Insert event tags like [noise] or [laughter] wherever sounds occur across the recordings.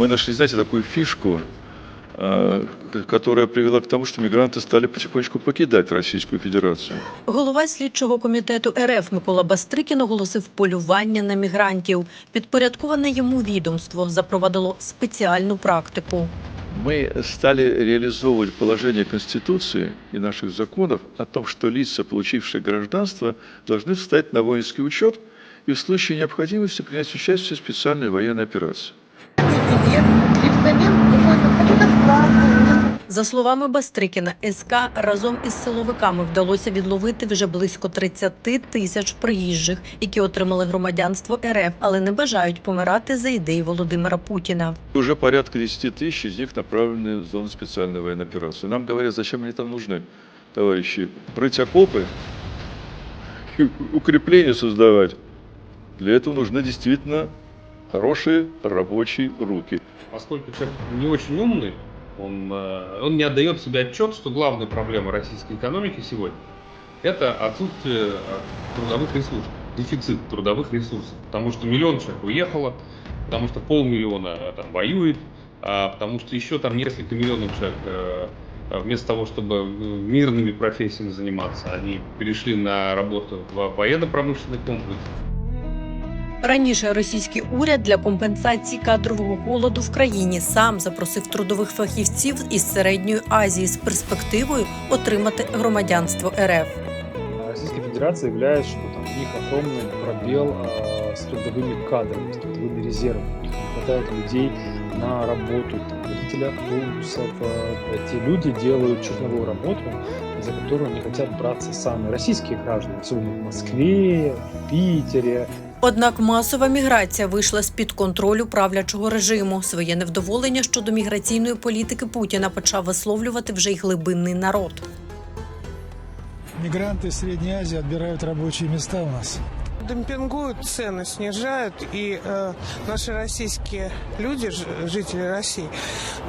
Мы нашли, знаете, такую фишку, э, к- которая привела к тому, что мигранты стали потихонечку покидать Российскую Федерацию. Голова слідчого комітету РФ Микола Бастрикін оголосив полювання на мігрантів. Підпорядковане йому відомство запровадило спеціальну практику. Мы стали реализовывать положение Конституции и наших законов о том, что лица, получившие гражданство, должны встать на воинский учет и в случае необходимости принять участие в специальной военной операции. За словами Бастрикіна, СК разом із силовиками вдалося відловити вже близько 30 тисяч приїжджих, які отримали громадянство РФ, але не бажають помирати за ідеї Володимира Путіна. Уже порядка 10 тысяч из них направлены в зону специальной военной операции. Нам говорят, зачем они там нужны, товарищи? Прыть окопы, и укрепления создавать. Для этого нужны действительно хорошие рабочие руки. Поскольку человек не очень умный, он, э, он не отдает себе отчет, что главная проблема российской экономики сегодня – это отсутствие э, трудовых ресурсов, дефицит трудовых ресурсов. Потому что миллион человек уехало, потому что полмиллиона э, там, воюет, а потому что еще там несколько миллионов человек вместо того, чтобы мирными профессиями заниматься, они перешли на работу в военно-промышленный комплекс. Раніше російський уряд для компенсації кадрового голоду в країні сам запросив трудових фахівців із середньої Азії з перспективою отримати громадянство РФ. Российская Федерация является, что там у них огромный пробел э, с трудовыми кадрами, с трудовыми резервами. У них не хватает людей на работу, там, водителя автобусов. э, эти люди делают черновую работу, за которую не хотят браться сами российские граждане, особенно в Москве, в Питере, Однак масова міграція вийшла з-під контролю правлячого режиму. Своє невдоволення щодо міграційної політики Путіна почав висловлювати вже й глибинний народ. Мигранты из Средней Азии отбирают рабочие места у нас. Демпингуют цены, снижают, и э, наши российские люди, ж- жители России,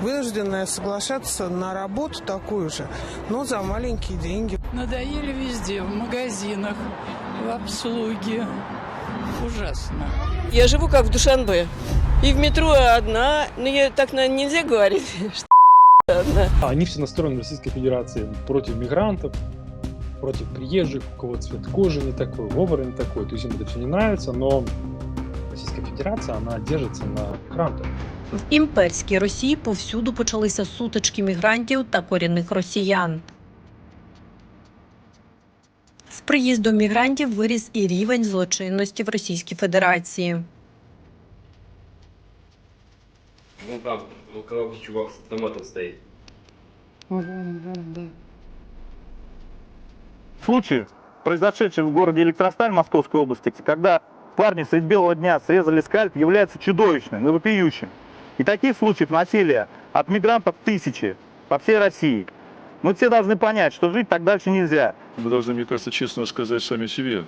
вынуждены соглашаться на работу такую же, но за маленькие деньги. Надоели везде, в магазинах, в обслуге. Ужасно. Я живу как в Душанбе. И в метро одна, но я так на- нельзя говорить, [laughs] что одна. Они все настроены в Российской Федерации против мигрантов, против приезжих, у кого цвет кожи не такой, говор не такой. То есть им это все не нравится, но Российская Федерация, она держится на мигрантах. В імперській Росії повсюду почалися сутички мігрантів та корінних росіян. З приїздом мігрантів виріс і рівень злочинності в Російській Федерації. Ну там, у кого чувак с автоматом стоит. случай, произошедший в городе Электросталь Московской области, когда парни средь белого дня срезали скальп, является чудовищным и вопиющим. И таких случаев насилия от мигрантов тысячи по всей России. Мы все должны понять, что жить так дальше нельзя. Мы должны, мне кажется, честно сказать сами себе,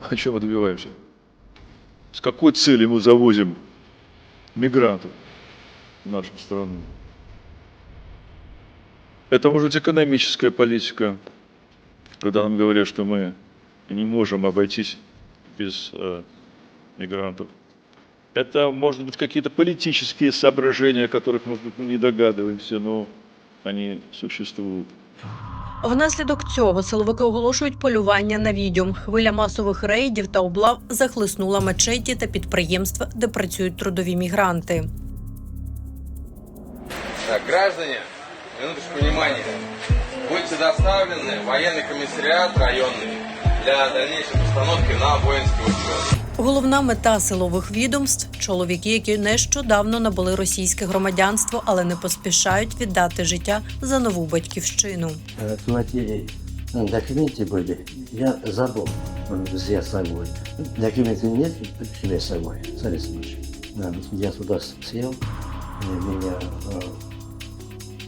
о чем мы добиваемся. С какой целью мы завозим мигрантов в нашу страну. Это может быть экономическая политика, когда нам говорят, что мы не можем обойтись без э, мигрантов. Это может быть какие-то политические соображения, о которых, мы не догадываемся, но они существуют. Внаслідок цього силовики оголошують полювання на відьом. Хвиля масових рейдів та облав захлиснула мечеті та підприємства, де працюють трудові мігранти. Так, граждане, минуточку внимания. Будьте доставлены в военный комиссариат районный для дальнейшей постановки на воинский учет. Головна мета силових відомств чоловіки, які нещодавно набули російське громадянство, але не поспішають віддати життя за нову батьківщину. Смотри, документы были. Я забыл взять с собой. Документы нет, себе с собой. Смотри, слушай. Да, Я туда сел, и меня э,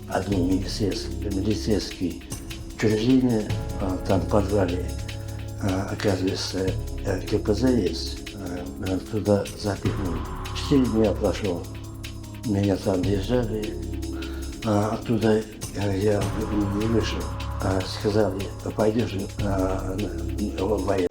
одни милицейские, милицейские учреждения, а, там в подвале, а, оказывается, э, КПЗ есть, а, меня туда запихнули. Четыре дня прошло, меня там держали, а, оттуда э, я не вышел. А, сказали, пойдешь а, на- воевать.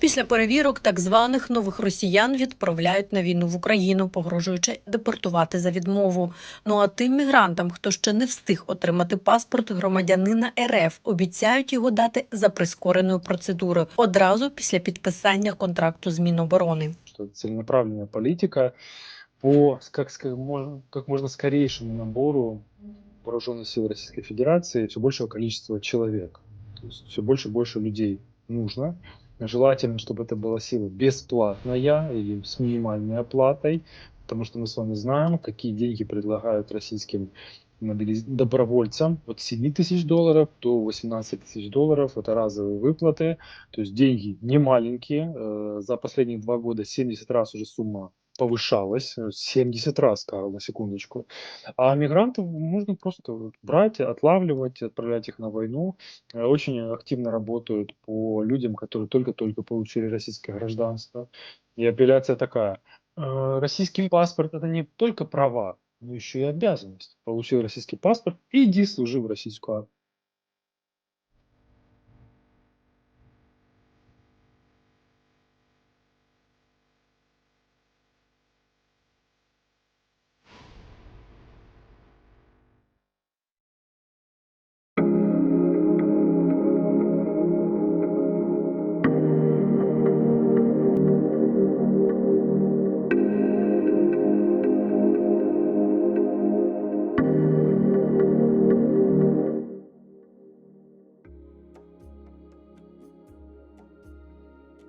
Після перевірок так званих нових росіян відправляють на війну в Україну, погрожуючи депортувати за відмову. Ну а тим мігрантам, хто ще не встиг отримати паспорт громадянина РФ, обіцяють його дати за прискореною процедурою одразу після підписання контракту з Міноборони. целенаправленная политика по ска- можно, как набору вооруженных сил Российской Федерации все большего количества человек. То есть все больше и больше людей нужно. Желательно, чтобы это была сила бесплатная или с минимальной оплатой, потому что мы с вами знаем, какие деньги предлагают российским добровольцам от 7 тысяч долларов до 18 тысяч долларов. Это разовые выплаты. То есть деньги не маленькие. Э, За последние два года 70 раз уже сумма повышалась. э, 70 раз, Карл, на секундочку. А мигрантов можно просто брать, отлавливать, отправлять их на войну. Э, Очень активно работают по людям, которые только-только получили российское гражданство. И апелляция такая. э, Российский паспорт это не только права, но еще и обязанность. Получил российский паспорт, иди служи в российскую армию.